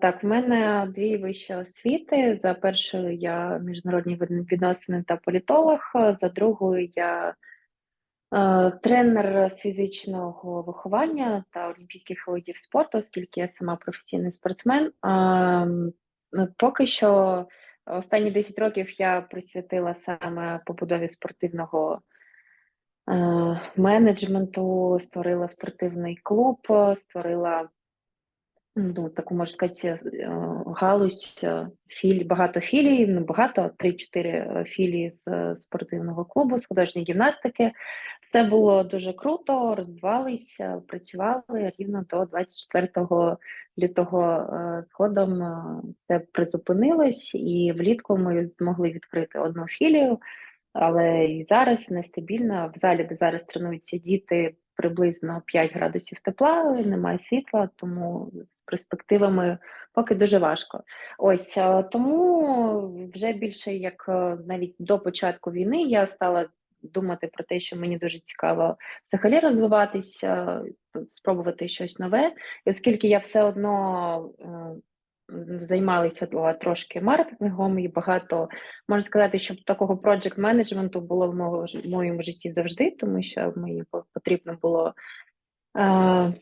Так, в мене дві вищі освіти. За першою я міжнародні відносини та політолог, за другою я е, тренер з фізичного виховання та олімпійських видів спорту, оскільки я сама професійний спортсмен. Поки що останні 10 років я присвятила саме побудові спортивного е, менеджменту, створила спортивний клуб, створила Ну, таку можна сказати, е, галузь е, філій, багато філій, не багато, 3-4 е, філії з спортивного клубу, з художньої гімнастики. Все було дуже круто, розвивалися, працювали рівно до 24 лютого. Згодом це призупинилось, і влітку ми змогли відкрити одну філію. Але і зараз нестабільно. В залі, де зараз тренуються діти, приблизно 5 градусів тепла, немає світла, тому з перспективами поки дуже важко. Ось е, тому вже більше як е, навіть до початку війни я стала думати про те, що мені дуже цікаво взагалі розвиватися, спробувати щось нове. І оскільки я все одно е, займалися трошки маркетингом і багато можна сказати, що такого проджект менеджменту було в моєму житті завжди, тому що мені потрібно було е, е,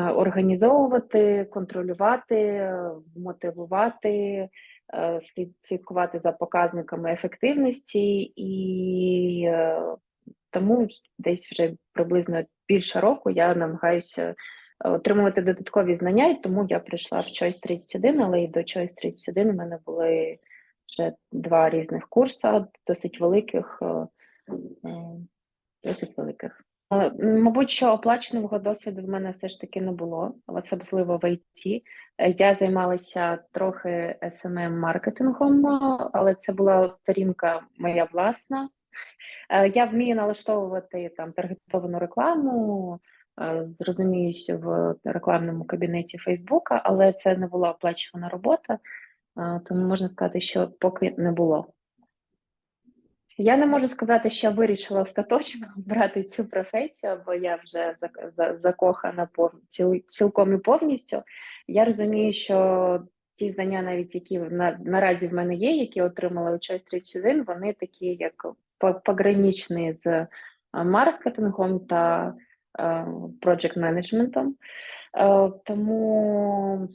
організовувати, контролювати, мотивувати, е, слід- слідкувати за показниками ефективності, і е, тому десь вже приблизно більше року я намагаюся отримувати додаткові знання, і тому я прийшла в Choice 31, але і до Choice 31 у мене були вже два різних курси, досить великих, е, е, досить великих. Е, Мабуть, що оплаченого досвіду в мене все ж таки не було, особливо в IT. Я займалася трохи smm маркетингом, але це була сторінка моя власна. Я вмію налаштовувати там таргетовану рекламу, зрозуміюсь в рекламному кабінеті Фейсбука, але це не була оплачувана робота, е, тому можна сказати, що поки не було. Я не можу сказати, що вирішила остаточно брати цю професію, бо я вже закохана цілком і повністю. Я розумію, що ті знання, навіть які на... наразі в мене є, які отримала у Choice 31, вони такі, як по- пограничні з е, маркетингом та проджект менеджментом. Е, Тому,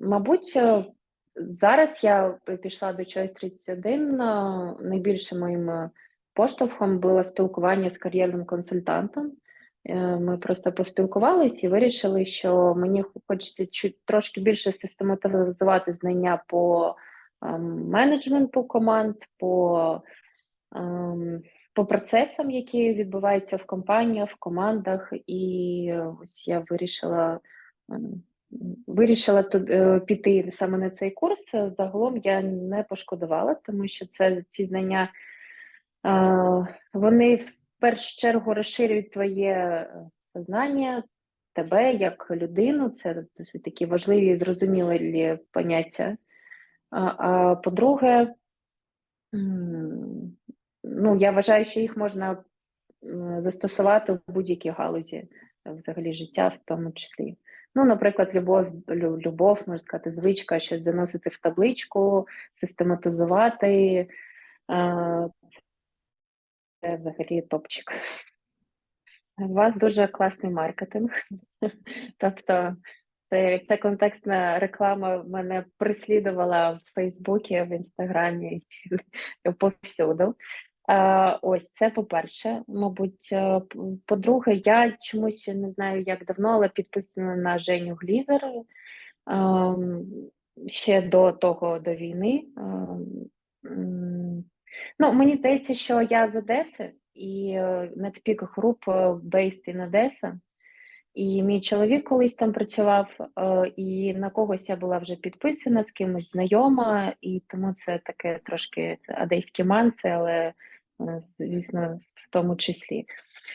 мабуть, е, зараз я пішла до Choice 31. е, Найбільшим моїм е, поштовхом було спілкування з кар'єрним консультантом. Е, Ми просто поспілкувалися і вирішили, що мені хочеться трошки більше систематизувати знання по ем, менеджменту команд, по ем, по процесам, які відбуваються в компаніях, в командах, і ось я вирішила ем, вирішила тут е, піти саме на цей курс. Загалом я не пошкодувала, тому що це ці знання е, вони в першу чергу розширюють твоє е, сознання, тебе як людину. Це досить такі важливі і зрозумілі поняття. А, по-друге, ну, я вважаю, що їх можна застосувати в будь-якій галузі е, взагалі життя, в тому числі. Ну, наприклад, любов, любов, можна сказати, звичка, щось заносити в табличку, систематизувати. е, Це взагалі топчик. У вас дуже класний маркетинг. Тобто, це, ця контекстна реклама мене прислідувала в Фейсбуці, в Інстаграмі повсюду. А, ось це по-перше, мабуть. Е, По-друге, я чомусь не знаю, як давно, але підписана на Женю Глізер ем, ще до того, до війни. Ем, Ну, мені здається, що я з Одеси, і е, Group е, based in Одеса. І мій чоловік колись там працював, е, і на когось я була вже підписана, з кимось знайома, і тому це таке трошки одеські манси, але е, звісно, в тому числі.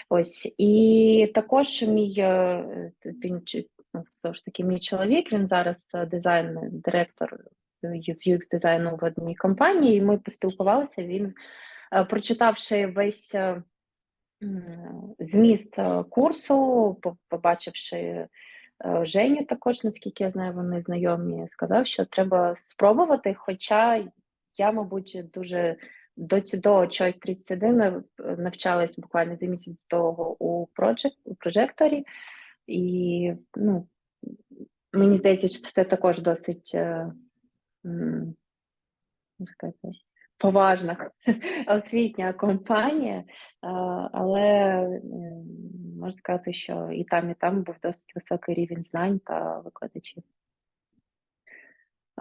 Ось і також мій е, він чи- ну, ж таки мій чоловік. Він зараз е, дизайн директор з UX дизайну в одній компанії. І ми поспілкувалися. Він, е, прочитавши весь е, зміст е, курсу, побачивши Е, Женю також, наскільки я знаю, вони знайомі, сказав, що треба спробувати. Хоча я, мабуть, дуже до цього Choice 31 нав- навчалась буквально за місяць до того у Project, прожекторі, і ну, мені здається, що це також досить е, сказати, поважна освітня компанія, е, але е, можна сказати, що і там, і там був досить високий рівень знань та викладачів.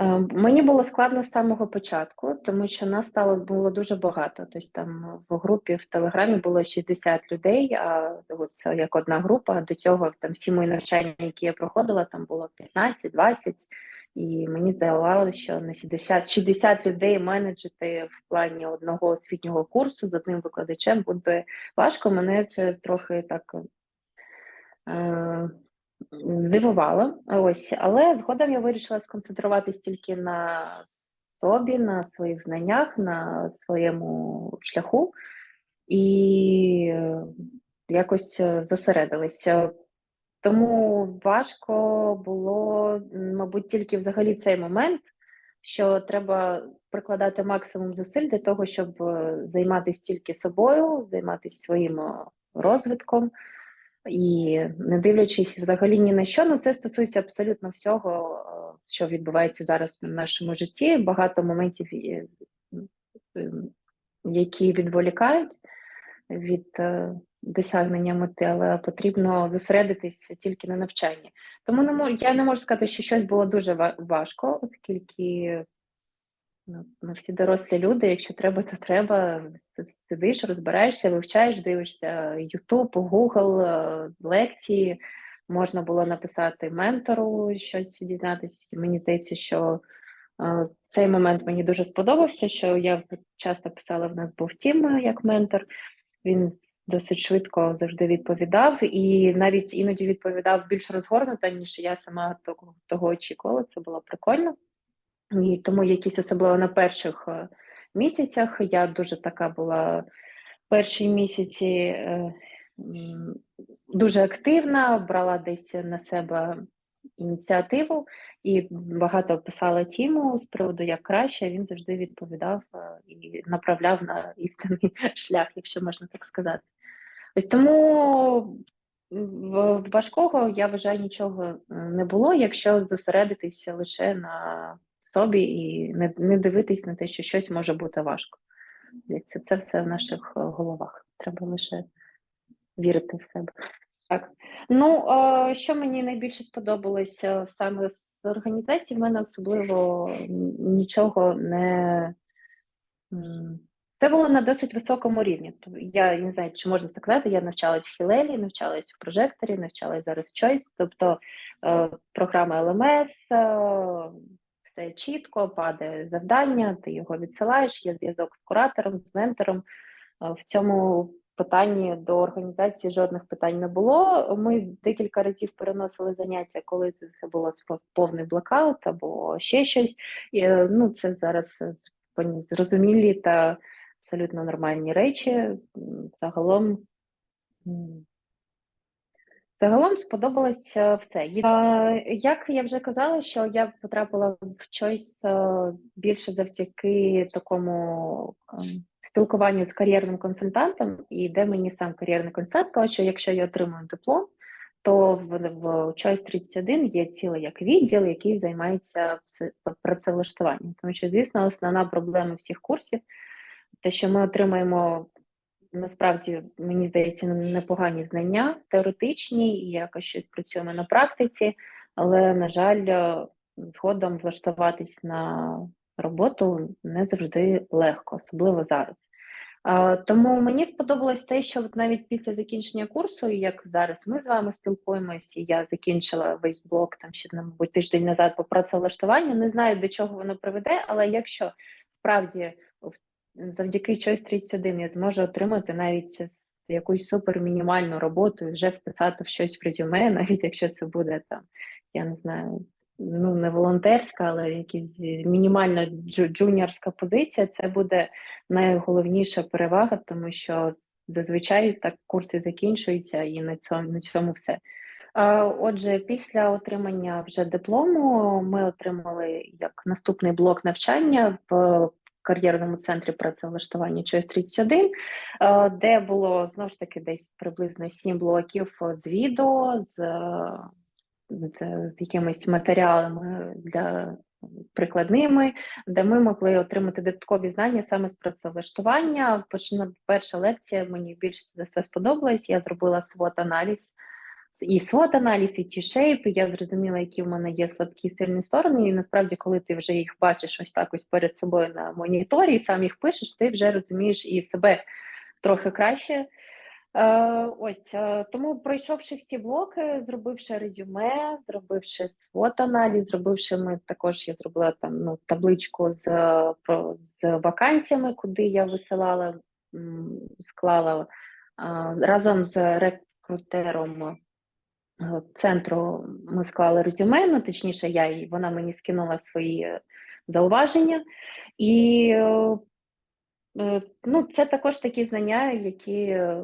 Е, Мені було складно з самого початку, тому що нас стало було дуже багато. Тобто там в групі в Телеграмі було 60 людей, а це як одна група. До цього там всі мої навчання, які я проходила, там було 15-20. І мені здавалося, що на 60, 60 людей менеджити в плані одного освітнього курсу з одним викладачем буде важко. Мене це трохи так е, здивувало. Ось, але згодом я вирішила сконцентруватись тільки на собі, на своїх знаннях, на своєму шляху і якось е, зосередилася. Тому важко було, мабуть, тільки взагалі цей момент, що треба прикладати максимум зусиль для того, щоб е, займатися тільки собою, займатися своїм е, розвитком. І не дивлячись взагалі ні на що, ну це стосується абсолютно всього, е, що відбувається зараз в нашому житті. Багато моментів, які відволікають від е, досягнення мети, але потрібно зосередитись тільки на навчанні. Тому не можу, я не можу сказати, що щось було дуже ва- важко, оскільки ну, ми всі дорослі люди. Якщо треба, то треба. Си- Сидиш, розбираєшся, вивчаєш, дивишся YouTube, Google, е, лекції. Можна було написати ментору щось дізнатися. Мені здається, що е, цей момент мені дуже сподобався, що я часто писала, в нас був тім е, як ментор. Він досить швидко завжди відповідав, і навіть іноді відповідав більш розгорнуто, ніж я сама того, того очікувала. Це було прикольно. І тому якісь особливо на перших місяцях я дуже така була перші місяці е, дуже активна, брала десь на себе ініціативу і багато писала Тіму з приводу як краще. Він завжди відповідав е, і направляв на істинний шлях, якщо можна так сказати. Ось тому важкого я вважаю нічого не було, якщо зосередитися лише на собі і не, не дивитись на те, що щось може бути важко. Це, це все в наших е, головах. Треба лише вірити в себе. Так. Ну, е, що мені найбільше сподобалося саме з організації, в мене особливо нічого не. Це було на досить високому рівні. Тобто Я не знаю, чи можна сказати, я навчалась в Хілелі, навчалась в прожекторі, навчалась зараз в Choice, тобто е, програма е, все чітко, падає завдання, ти його відсилаєш, є зв'язок з куратором, з ментором. Е, В цьому питанні до організації жодних питань не було. Ми декілька разів переносили заняття, коли це все було повний блокаут або ще щось. І, е, ну, це зараз е, зрозумілі та абсолютно нормальні речі. Загалом. Загалом сподобалось е, все. Е, Як я вже казала, що я потрапила в Choice е, більше завдяки такому ем, спілкуванню з кар'єрним консультантом, і де мені сам кар'єрний консультант сказав, що якщо я отримую диплом, то в, в Choice 31 є цілий як відділ, який займається працевлаштуванням. Тому що, звісно, основна проблема всіх курсів те, що ми отримаємо насправді, мені здається, непогані знання теоретичні, і якось щось працюємо на практиці, але, на жаль, е, згодом влаштуватись на роботу не завжди легко, особливо зараз. Тому мені сподобалось те, що навіть після закінчення курсу, як зараз ми з вами спілкуємося, я закінчила весь блок там ще, мабуть, тиждень назад по працевлаштуванню. Не знаю, до чого воно приведе, але якщо справді завдяки Choice 31 я зможу отримати навіть якусь супер мінімальну роботу і вже вписати в щось в резюме, навіть якщо це буде там, я не знаю, ну не волонтерська, але якась мінімальна джу- джуніорська позиція, це буде найголовніша перевага, тому що зазвичай так курси закінчуються і на цьому, на цьому все. Отже, після отримання вже диплому ми отримали як наступний блок навчання в кар'єрному центрі працевлаштування Choice 31, е, де було знову ж таки десь приблизно сім блоків з відео, з, е, з, з якимись матеріалами для прикладними, де ми могли отримати додаткові знання саме з працевлаштування. Почну перша лекція мені більше за все сподобалась. Я зробила свот-аналіз і свот-аналіз, і ті шейпи. Я зрозуміла, які в мене є слабкі і сильні сторони. І насправді, коли ти вже їх бачиш ось так ось перед собою на моніторі, і сам їх пишеш, ти вже розумієш і себе трохи краще. Е, ось е, тому, пройшовши всі блоки, зробивши резюме, зробивши свот-аналіз, зробивши ми також я зробила там ну табличку з про з вакансіями, куди я висилала, склала е, разом з рекрутером центру. Ми склали резюме. Ну точніше, я і вона мені скинула свої зауваження і. е, Е, Ну, це також такі знання, які е,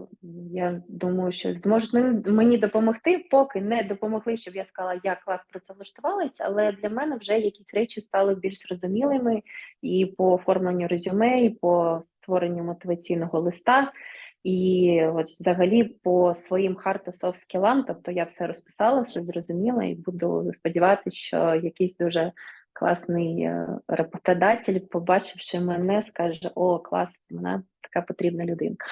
я думаю, що зможуть мені- допомогти, поки не допомогли, щоб я сказала, як клас працевлаштувалася, але для мене вже якісь речі стали більш зрозумілими і по оформленню резюме, і по створенню мотиваційного листа, і от взагалі по своїм та скілам, тобто я все розписала, все зрозуміла, і буду сподіватися, що якийсь дуже класний е, роботодатель, побачивши мене, скаже: О, клас, вона така потрібна людинка.